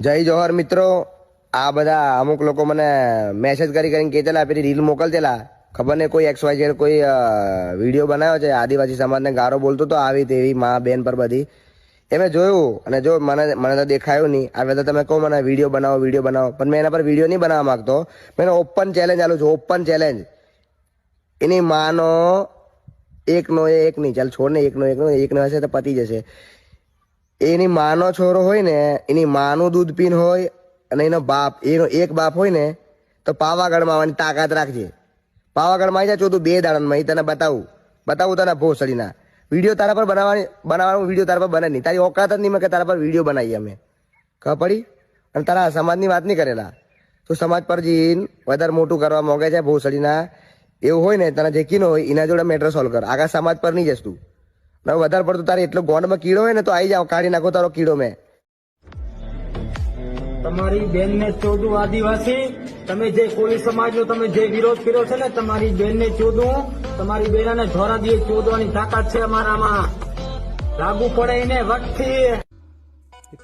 જય જોહર મિત્રો. આ બધા અમુક લોકો મને મેસેજ કરી કરીને કહેતેલા, પેલી રીલ મોકલતેલા. ખબર નહીં કોઈ એક્સ વાય ઝેડ કોઈ વીડિયો બનાવ્યો છે? આદિવાસી સમાજને ગારો બોલતો તો આવી તેવી મા બેન પર બધી. એ મેં જોયું અને જો મને મને તો દેખાયું નહીં. હવે તો તમે કહો મને વીડિયો બનાવો વીડિયો બનાવો. પણ મેં એના પર વીડિયો નહીં બનાવવા માગતો. મેં ઓપન ચેલેન્જ આલું છું ઓપન ચેલેન્જ એની માનો એકનો એકની ચાલ છોડ ને એકનો એકનો એકનો હશે તો પતી જશે. એની માનો છોરો હોય ને એની માનું દૂધ પીન હોય અને એનો બાપ, એનો એક બાપ હોય ને તો પાવાગઢમાં આવવાની તાકાત રાખજે. પાવાગઢમાં આવી જાય તું બે દાડામાં તને બતાવું. બતાવું તને ભોસડીના. વીડિયો તારા પર બનાવવાની, બનાવવાનો વીડિયો તારા પર બને નહીં. તારી ઓકાત જ નહીં મેં કે તારા પર વીડિયો બનાવીએ અમે. ખબર પડી? અને તારા સમાજની વાત નહીં કરેલા. તો સમાજ પર જઈને વધારે મોટું કરવા માંગે છે ભોસડીના. એવું હોય ને, તને જે કીનો હોય, એના જોડે મેટર સોલ્વ કર. આગળ સમાજ પર નહીં જશ તું. અને વધારે પડતું તારે એટલો ગોંડમાં કીડો હોય ને તો આવી જાવ કાઢી નાખો તારો કીડો મેં. તમારી બેન ને ચોદું આદિવાસી, તમે જે કોળી સમાજ નો તમે જે વિરોધ કર્યો છે ને, તમારી બેન ને ચોદું તમારી બેન ને ધોરા દીએ ચોદવાની તાકાત છે અમારામાં. લાગુ પડે એને વટથી